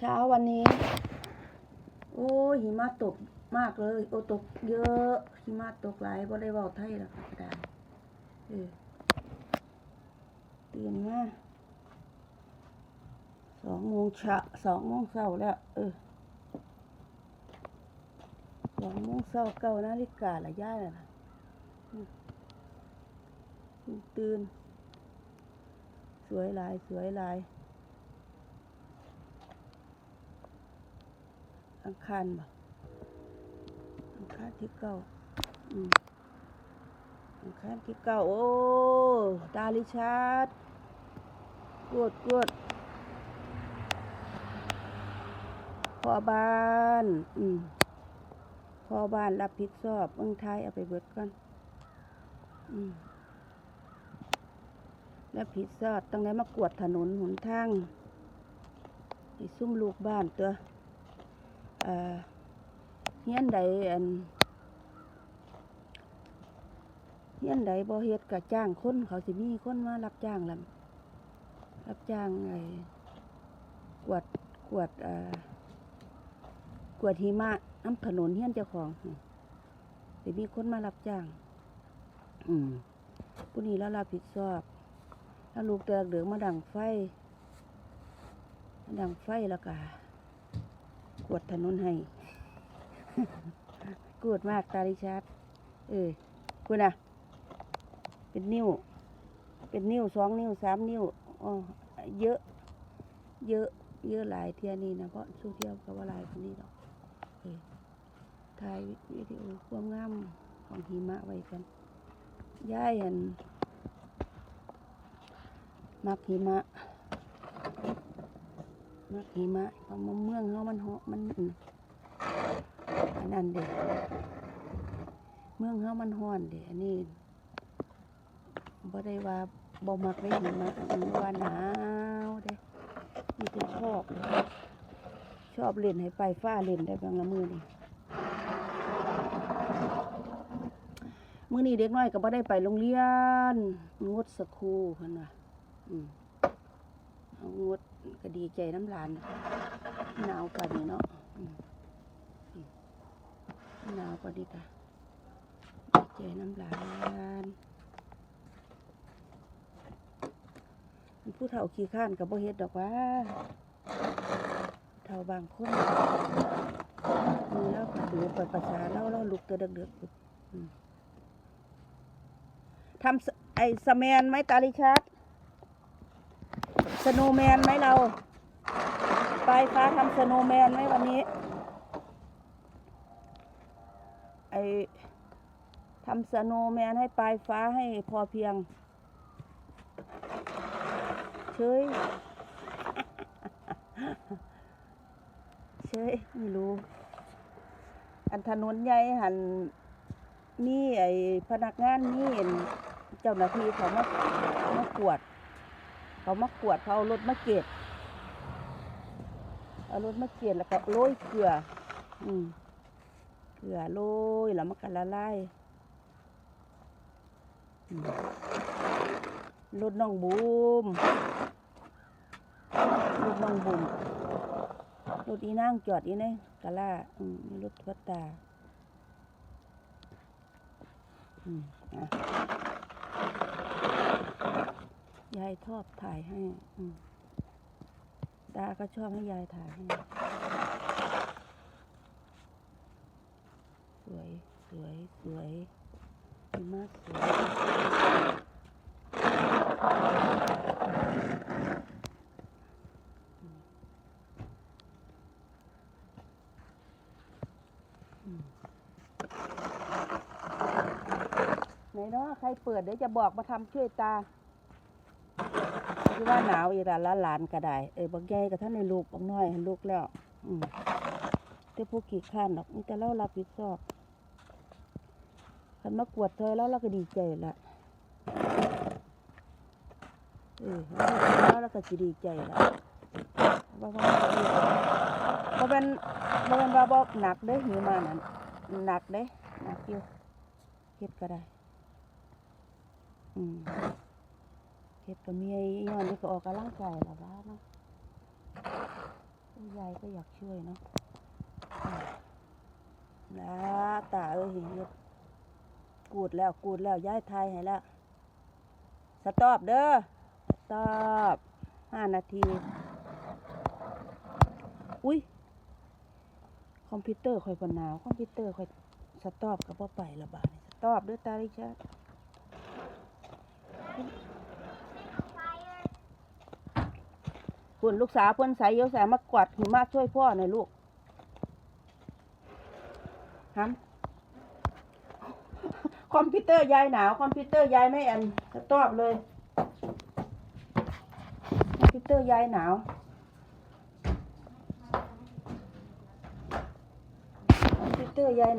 เช้าวันนี้ โอ้หิมะตกมากเลย โอ้ตกเยอะหิมะตกหลายบ่ได้เว้าไทยแล้วค่ะกระดาษเออตื่นมาสองโมงเช้าสองโมงเช้าแล้ว เออสองโมงเช้าเก้านาฬิกาละย่าน่ะตื่น สวยหลาย สวยหลาย อังคารบ่อังคารที่เก้าอืมอังคารที่เก้าโอ้ตาลิชาร์ดกวดกวดพอบ้านอืมพอบ้านรับผิดชอบเมืองไทยเอาไปเบิดก่อนอืมรับผิดชอบตั้งแต่มากวดถนนหนทางให้ซุ่มลูกบ้านตัว เอ่อเฮียนใดอันเฮียนใดบ่เฮ็ดก็จ้างคนเขาสิมีคนมารับจ้างล่ะรับจ้างไอ้กวดกวดเอ่อกวดหิมะน้ำถนนเฮียนเจ้าของอืมสิมีคนมารับจ้าง อืมผู้นี้แล้วรับผิดชอบ แล้วลูกเตือกเดืองมาดังไฟ ดังไฟแล้วก็ กวดถนนให้ กวดมากตาดิชาร์ดเออคุณอะเป็นนิ้ว เป็นนิ้วสองนิ้วสามนิ้วอ๋อเยอะ เยอะ เยอะหลายเทียนี่นะเพราะสู้เที่ยวกับว่าหลายคนนี้หรอกเออถ่ายวิดีโอความงามของหิมะไว้กันย่ายันมักหิมะ เมักหิมะเพราะเมืองเฮามันเหาะมันอันนั้นเด็เมืองเฮามันฮ้อนเด็อันนี้บ่ได้ว่าบ่มักได้หิมะอันนี้ว่าหนาวเด้นี่คือชอบชอบเล่นให้ไปฟ้าเล่นได้บางละมือนี่มื้อนี้เด็กน้อยก็บ่ได้ไปโรงเรียน งดสกครูเพิ่นว่าอืมเอางด ก็ดีใจน้ำหลานหนาวกว่านี้เนาะหนาวกว่านี้ค่ะดีใจน้ำหลานผู้เฒ่าขี้ข้านกับบ่เฮ็ดดอกว่าผู้เฒ่าบางคนมือแล้วก็ดูเปิดภาษาเล่าเล่าลุกเตอเดือกๆทำไอ้สแมนไหมตาลิชัด สโนแมนไหมเราปลายฟ้าทำสโนแมนไหมวันนี้ ไอทำสโนแมนให้ปลายฟ้าให้พอเพียง เฉย เฉย ไม่รู้ อันถนนใหญ่หันนี่ไอพนักงานนี่เห็นเจ้าหน้าที่เขามา มากวด เขามากวดเขาเอารถมาเก็บเอารถมาเก็บแล้วก็โรยเกลือ อืมเกลือโรยแล้วมันก็ละลายรถน้องบูมรถน้องบูมรถอีนางจอดอีนี่กะล่าอืมรถทัวตาอืมอะ ยายชอบถ่ายให้ตาก็ชอบให้ยายถ่ายให้ สวย สวย สวยดีมากสวยไหนเนาะใครเปิดเดี๋ยวจะบอกมาทำช่วยตา คือว่าหนาวอีหลานละหลานก็ได้เออบางใหญ่กับท่านในลูกบางน้อยให้ลูกแล้ว อืมแต่พวกขี้ข้านหรอกนี่แต่เรารับผิดชอบคันมากวดเธอแล้วเราก็ดีใจละเออแล้วเราก็สิดีใจละว่าว่าบ่เป็นบ่เป็นว่าบ่หนักเด้หิวมานั่นหนักเด้หนักอยู่เฮ็ดก็ได้อืม ฮ็ดก็มีย้อนนี่ก็ออกกำลังกายแล้วว่าเนาะยายก็อยากช่วยเนาะนะตาเอ้ยเฮ็ดกูดแล้วกูดแล้วย้ายไทยให้แล้วสต็อปเด้อสต็อปห้านาที อุ้ยคอมพิวเตอร์ค่อยปนหนาว คอมพิวเตอร์ค่อยสต็อปกับพ่ไปละบาดนี่สต็อปเด้อตาลิชา คุณลูกสาวเพิ่นใส่เยอะแสมากวาดหิมะช่วยพ่อหน่อยลูกฮัมคอมพิวเตอร์ยายหนาว คอมพิวเตอร์ยายไม่แอนตอปเลย คอมพิวเตอร์ยายหนาวคอมพิวเตอร์ยาย